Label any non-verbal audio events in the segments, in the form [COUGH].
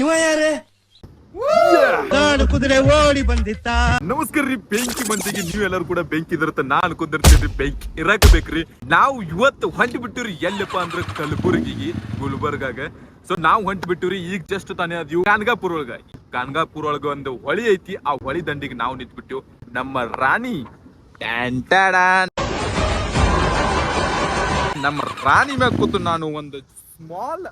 ಇವ ಯಾರೇ? ಓಡಿ ನಮಸ್ಕಾರ ರೀ, ಬೆಂಕಿ ಮಂದಿಗೆ ನೀವೆಲ್ಲರೂ ಕೂಡ ಬೆಂಕಿ ಇದ್ರತ ನಾನು ಕುಂದಿರ್ತೀನಿ ಬೆಂಕಿ ಇರಾಕ ಬೇಕ್ರಿ ನಾವು ಇವತ್ತು ಹೊಂಟಿ ಬಿಟ್ಟಿವ್ರಿ ಎಲ್ಲಪ್ಪ ಅಂದ್ರೆ ಕಲಬುರಗಿಗೆ, ಗುಲ್ಬರ್ಗಾಗ. ಸೊ ನಾವು ಹೊಂಟಿ ಬಿಟ್ಟಿವ್ರಿ, ಈಗ ಜಸ್ಟ್ ತಾನೇ ಅದ್ಯು ಕಾನ್ಗಾಪುರ ಒಳಗ. ಕಾನ್ಗಾಪುರ ಒಳಗ ಒಂದು ಹೊಳಿ ಐತಿ, ಆ ಹೊಳಿ ದಂಡಿಗೆ ನಾವು ನಿಂತ್ಬಿಟ್ಟಿವ್. ನಮ್ಮ ರಾಣಿ. ನಮ್ಮ ರಾಣಿ ಮ್ಯಾಗ ಕೂತು ನಾನು ಒಂದು ಸ್ಮಾಲ್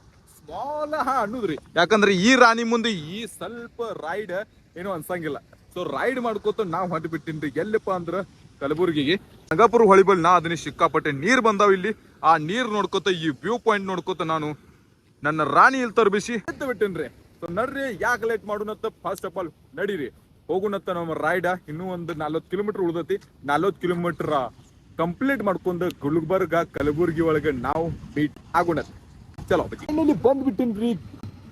ಸ್ಮಾಲ್ ಹಾ, ಅನ್ನುದ್ರಿ. ಯಾಕಂದ್ರೆ ಈ ರಾಣಿ ಮುಂದೆ ಈ ಸ್ವಲ್ಪ ರೈಡ್ ಏನು ಅನ್ಸಂಗಿಲ್ಲ. ಸೊ ರೈಡ್ ಮಾಡ್ಕೋತ ನಾವು ಹೊಂಟ್ ಬಿಟ್ಟಿನ್ರಿ ಎಲ್ಲಪ್ಪ ಅಂದ್ರ ಕಲಬುರ್ಗಿಗೆ. ರಂಗಾಪುರ ಹೊಳಿಬಲ್ ನಾ ಅದನ್ನ ಸಿಕ್ಕಾಪಟ್ಟೆ ನೀರ್ ಬಂದಾವ ಇಲ್ಲಿ. ಆ ನೀರ್ ನೋಡ್ಕೋತ, ಈ ವ್ಯೂ ಪಾಯಿಂಟ್ ನೋಡ್ಕೋತ ನಾನು ನನ್ನ ರಾಣಿ ಇಲ್ಲಿ ತರ್ಬಿಸಿ ಎತ್ತ ಬಿಟ್ಟೇನ್ರಿ ಸೊ ನಡ್ರಿ, ಯಾಕೆ ಲೇಟ್ ಮಾಡೋಣತ್ತ ಫಸ್ಟ್ ಆಫ್ ಆಲ್ ನಡೀರಿ. ಹೋಗುಣತ್ತ ನಮ್ಮ ರೈಡ ಇನ್ನೂ ಒಂದು ನಲ್ವತ್ತು ಕಿಲೋಮೀಟರ್ ಉಳ್ದತಿ. ನಲ್ವತ್ತು ಕಿಲೋಮೀಟರ್ ಕಂಪ್ಲೀಟ್ ಮಾಡ್ಕೊಂಡು ಗುಲ್ಬರ್ಗ, ಕಲಬುರ್ಗಿ ಒಳಗೆ ನಾವು ಮೀಟ್ ಆಗೋಣ ಚಲೋ ಇಲ್ಲಿ ಬಂದ್ಬಿಟ್ಟಿನ್ರಿ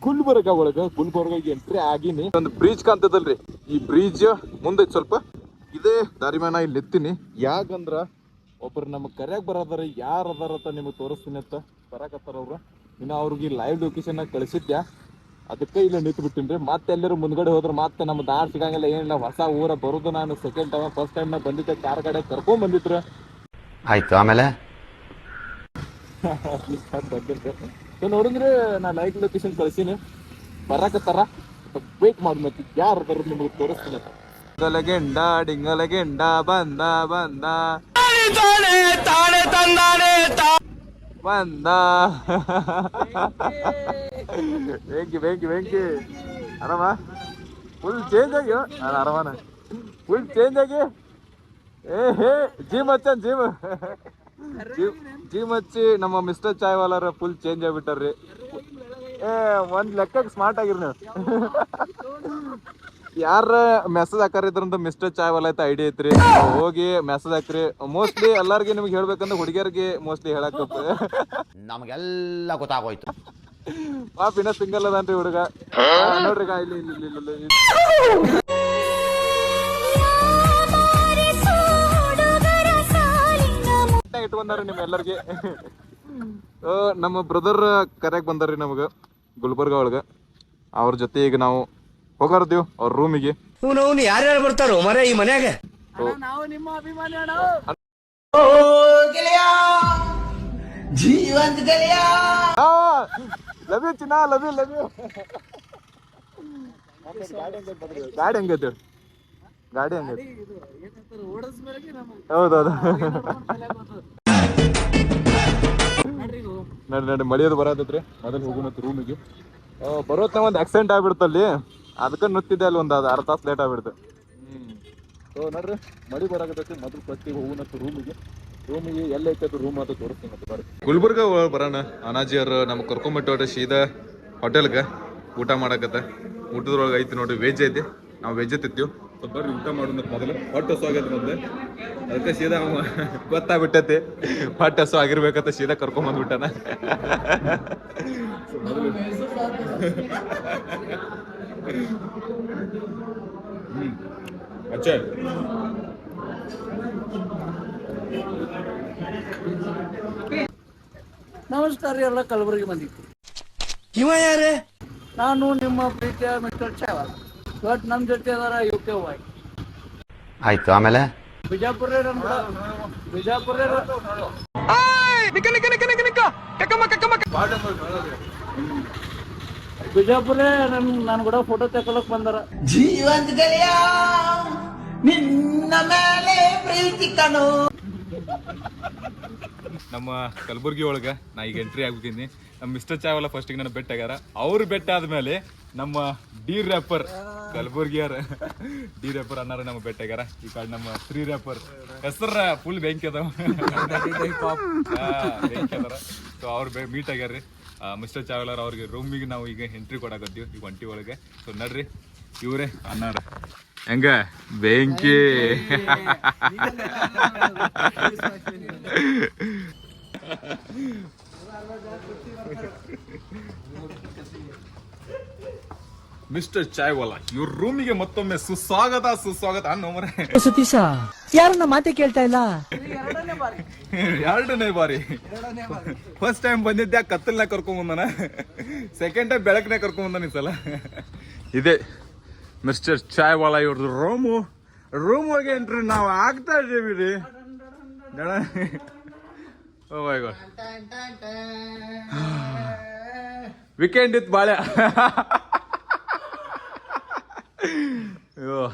ಗುಲ್ಬರ್ಗ ಒಳಗ ಗುಲ್ಬರ್ಗ ಎಂಟ್ರಿ ಆಗಿನಿ. ಒಂದು ಬ್ರಿಡ್ಜ್ ಕಾಣ್ತದಲ್ರಿ. ಈ ಬ್ರಿಡ್ಜ್ ಮುಂದೆ ಸ್ವಲ್ಪ ಇದೇ ದಾರಿ ಮ್ಯಾನ ಇಲ್ಲಿ ಎತ್ತೀನಿ ಯಾಕಂದ್ರ ಒಬ್ರು ನಮಗ್ ಕರ್ಯಾಕ್ ಬರದಾರ ಯಾರ ಅಂತ ನಿಮಗೆ ತೋರಿಸ್ತೀನಿ ಅಂತ ಬರಾಕತ್ತಾರ ಅವ್ರು. ಇನ್ನು ಅವ್ರಿಗೆ ಲೈವ್ ಲೊಕೇಶನ್ ಕಳಿಸಿದ್ಯಾ? ಅದಕ್ಕೆ ಇಲ್ಲಿ ನಿಂತು ಬಿಟ್ಟಿನ್ರಿ ಮತ್ತೆ ಎಲ್ಲರೂ ಮುಂದ್ಗಡೆ ಹೋದ್ರೆ ಮತ್ತೆ ನಮ್ಮ ದಾರ್ ಸಿಗಂಗಿಲ್ಲ. ಏನಿಲ್ಲ ಹೊಸ ಊರ ಬರುದು ನಾನು ಸೆಕೆಂಡ್ ಟೈಮ್ ಫಸ್ಟ್ ಟೈಮ್ ನಾ ಬಂದಿದ್ದೆ. ಕಾರ್ ಕಡೆ ಕರ್ಕೊಂಡ್ ಬಂದಿದ್ರು. ಆಯ್ತು ಆಮೇಲೆ? [LAUGHS] ಬಂದಿದ್ದೆ. ಸೊ ನೋಡಿದ್ರೆ ನಾ ಲೈಟ್ ಲೊಕೇಶನ್ ಕಳ್ಸೀನಿ. ಬರಾಕತ್ತಾರ ವೇಟ್ ಮಾಡಿ ಮತ್ತೆ. ಯಾರು ಬರೋದು ನಿಮಗೆ ತೋರಿಸ್ತೀನಿ ಡಿಂಗಲಗೆಂಡ ಡಿಂಗಲಗೆಂಡ ಬಂದ ಬಂದ. ಬಂದ. ಬೆಂಕಿ ಬೆಂಕಿ ಬೆಂಕಿ ಆರಾಮ? ಫುಲ್ ಚೇಂಜ್ ಆಗಿ ನಾನು ಫುಲ್ ಚೇಂಜ್ ಆಗಿ. ಏ, ಹೇ, ಜಿಮ್ ಹಚ್ಚನ್, ಜಿಮ್. ಜಿಮ್ ಜಿಮ್ ಹಚ್ಚಿ ನಮ್ಮ ಮಿಸ್ಟರ್ ಚಾಯ್ ವಾಲರ ಫುಲ್ ಚೇಂಜ್ ಆಗ್ಬಿಟ್ಟಾರ್ರಿ. ಏ ಒಂದ್ ಲೆಕ್ಕಕ್ಕೆ ಸ್ಮಾರ್ಟ್ ಆಗಿರಿ ನೀವು. ಯಾರ ಮೆಸೇಜ್ ಹಾಕಾರಿದ್ರಂತ ಮಿಸ್ಟರ್ ಚಾಯ್ ವಾಲ ಐತೆ ಐಡಿಯಾ ಐತ್ರಿ. ಹೋಗಿ ಮೆಸೇಜ್ ಹಾಕ್ರಿ. ಮೋಸ್ಟ್ಲಿ ಎಲ್ಲಾರ್ಗಿ ನಿಮ್ಗೆ ಹೇಳ್ಬೇಕಂದ್ರೆ ಹುಡುಗಿಯರಿಗೆ ಮೋಸ್ಟ್ಲಿ ಹೇಳಕ್ ನಮಗೆಲ್ಲ ಗೊತ್ತಾಗೋಯ್ತು. ಪಾಪ ಇನ್ನ ಸಿಂಗಲ್ ಅದಾನ್ರಿ ಹುಡುಗ. ನೋಡ್ರಿ ಇಲ್ಲಿ ಇಲ್ಲಿ. ಇಲ್ಲಿ. ನಿಮ್ ಎಲ್ಲರಿಗೆ ನಮ್ಮ ಬ್ರದರ್ ಕರೆಯಾಗ ಬಂದಾರ್ರಿ ನಮಗ ಗುಲ್ಬರ್ಗ ಒಳಗ. ಅವ್ರ ಜೊತೆ ಈಗ ನಾವು ಹೋಗಾರ್ದೀವ್ ಅವ್ರ ರೂಮಿಗೆ ಯಾರ್ಯಾರು ಬರ್ತಾರೋ ಮರ ಈ ಮನ್ಯಾಗ? ಲವ್ ಯು ಚಿನ್ನ ಲವ್ ಯು ಲವ್ ಯು ಗಾಡಿ ಹೆಂಗೈತೆ ಗಾಡಿ ಹೆಂಗೈತೆ ಹೌದೌದು. ನಡಿ ನಡಿ ಮಳಿಯೋದು ಬರತೈತ್ರಿ ಮೊದಲು ಹೋಗು ಮತ್ತೆ ರೂಮಿಗೆ ಬರೋತ್ನ ಒಂದು ಆಕ್ಸಿಡೆಂಟ್ ಆಗ್ಬಿಡ್ತಲ್ಲಿ ಅದಕ್ಕೆ ನುತ್ತಿದ್ದೆ ಅಲ್ಲಿ ಒಂದು ಅದು ಅರ್ಧ ತಾಸು ಲೇಟ್ ಆಗ್ಬಿಡ್ತು. ಹ್ಞೂ ಸೊ ನೋಡ್ರಿ ಮಳಿ ಬರಾಕತ್ತೈತಿ. ಮೊದಲು ಫಸ್ಟಿಗೆ ಹೋಗುನತ್ತು ರೂಮಿಗೆ ರೂಮಿಗೆ ಎಲ್ಲ ಐತೆ ರೂಮ್ ಅದು ತೋರಿಸ್ತೀನಿ ಮತ್ತೆ ಬರ್ರಿ. ಗುಲ್ಬರ್ಗ ಬರೋಣ. ಅನಾಜಿಯರ್ ನಮ್ಗೆ ಕರ್ಕೊಂಬಿಟ್ಟು ಸೀದಾ ಹೋಟೆಲ್ಗೆ ಊಟ ಮಾಡಕತ್ತ. ಊಟದೊಳಗೆ ಐತಿ ನೋಡ್ರಿ ವೆಜ್ ಐತಿ. ನಾವು ವೆಜ್ ತಿಂತೀವಿ. ಸೊ ಬರ್ರಿ ಊಟ ಮಾಡೋಣ ಮೊದಲು. ಹೊಟ್ಟೆ ಹಸು ಆಗೈತಿ ಮೊದಲು. ಅದಕ್ಕೆ ಸೀದಾ ಅವ ಗೊತ್ತಾಗ್ಬಿಟ್ಟೈತಿ. ಹೊಟ್ಟೆ ಹಸು ಆಗಿರ್ಬೇಕಂತ ಸೀದಾ ಕರ್ಕೊಂಬಂದ್ಬಿಟ್ಟನ ಹ್ಮ್. ಅಚ್ಚಾ. ನಮಸ್ಕಾರ ರೀ ಎಲ್ಲ ಕಲಬುರಗಿ ಬಂದಿತ್ತು ಇವ ಯಾರೇ? ನಾನು ನಿಮ್ಮ ಪ್ರೀತಿಯ ಮಿಸ್ಟರ್ ಚಾವಲ್. ಇವತ್ತು ನಮ್ ಜೊತೆ ಅದಾರ ಯು ಕೆ ವೈ ಆಯ್ತು ಆಮೇಲೆ? ಬಿಜಾಪುರ ಬಿಜಾಪುರ ಬಿಜಾಪುರ ನನ್ ನನ್ ಕೂಡ ಫೋಟೋ ತಕೊಳಕ್ ಬಂದಾರ. ನಮ್ಮ ಕಲಬುರ್ಗಿ ಒಳಗ ನಾ ಈಗ ಎಂಟ್ರಿ ಆಗ್ಬಿಟ್ಟಿನಿ ನಮ್ಮ ಮಿಸ್ಟರ್ ಚಾವಲ ಫಸ್ಟಿಗೆ ನನ್ನ ಬೆಟ್ಟ ಆಗ್ಯಾರ. ಅವ್ರು ಬೆಟ್ಟ ಆದ್ಮೇಲೆ ನಮ್ಮ ಡಿ ರ್ಯಾಪರ್ ಕಲಬುರ್ಗಿಯರ್ ಡಿ ರೇಪರ್ ಅನ್ನಾರ ನಮ್ಮ ಬೆಟ್ಟ ಆಗ್ಯಾರ ಈ ಕಡೆ ನಮ್ಮ ಶ್ರೀ ರ್ಯಾಪರ್ ಹೆಸರ ಫುಲ್ ಬೆಂಕಿ ಅದಾವ. ಬೆಂಕಿ ಅದಾರ. ಸೊ ಅವ್ರು ಮೀಟ್ ಆಗ್ಯಾರ್ರಿ. ಮಿಸ್ಟರ್ ಚಾವಲರ್ ಅವ್ರಿಗೆ ರೂಮಿಗೆ ನಾವು ಈಗ ಎಂಟ್ರಿ ಕೊಡಾಕತ್ತೀವಿ ಈ ಒಂಟಿ ಒಳಗೆ. ಸೊ ನಡ್ರಿ. ಇವ್ರೆ ಅನ್ನಾರ. ಹೆಂಗ? ಬೆಂಕಿ. ಮಿಸ್ಟರ್ ಚಾಯ್ವಾಲ ಇವ್ರ ರೂಮಿಗೆ ಮತ್ತೊಮ್ಮೆ ಸುಸ್ವಾಗತ ಸುಸ್ವಾಗತ. ಅನ್ನೋ ಮರೆ ಸತೀಶ ನಮ್ಮ ಮಾತೆ ಕೇಳ್ತಾ ಇಲ್ಲ? ಎರಡನೇ ಬಾರಿ. ಎರಡನೇ ಬಾರಿ. ಎರಡನೇ ಬಾರಿ ಫಸ್ಟ್ ಟೈಮ್ ಬಂದಿದ್ದೆ ಕತ್ತಲ್ನ ಕರ್ಕೊಂಡ್ ಬಂದಾನ. ಸೆಕೆಂಡ್ ಟೈಮ್ ಬೆಳಕನೆ ಕರ್ಕೊಂಡ್ ಬಂದಾನ ಈ ಸಲ. ಇದೆ ಮಿಸ್ಟರ್ ಚಾಯ್ವಾಲ ಇವ್ರದ್ದು ರೂಮು ರೂಮ್ ಹೋಗಿ ಎಂಟ್ರಿ ನಾವು ಆಗ್ತಾ ಇದ್ದೀವಿ ರೀ ಓ ಮೈ ಗಾಡ್ ವೀಕೆಂಡ್ ಇತ್ತು ಬಾಳೆ. Yok.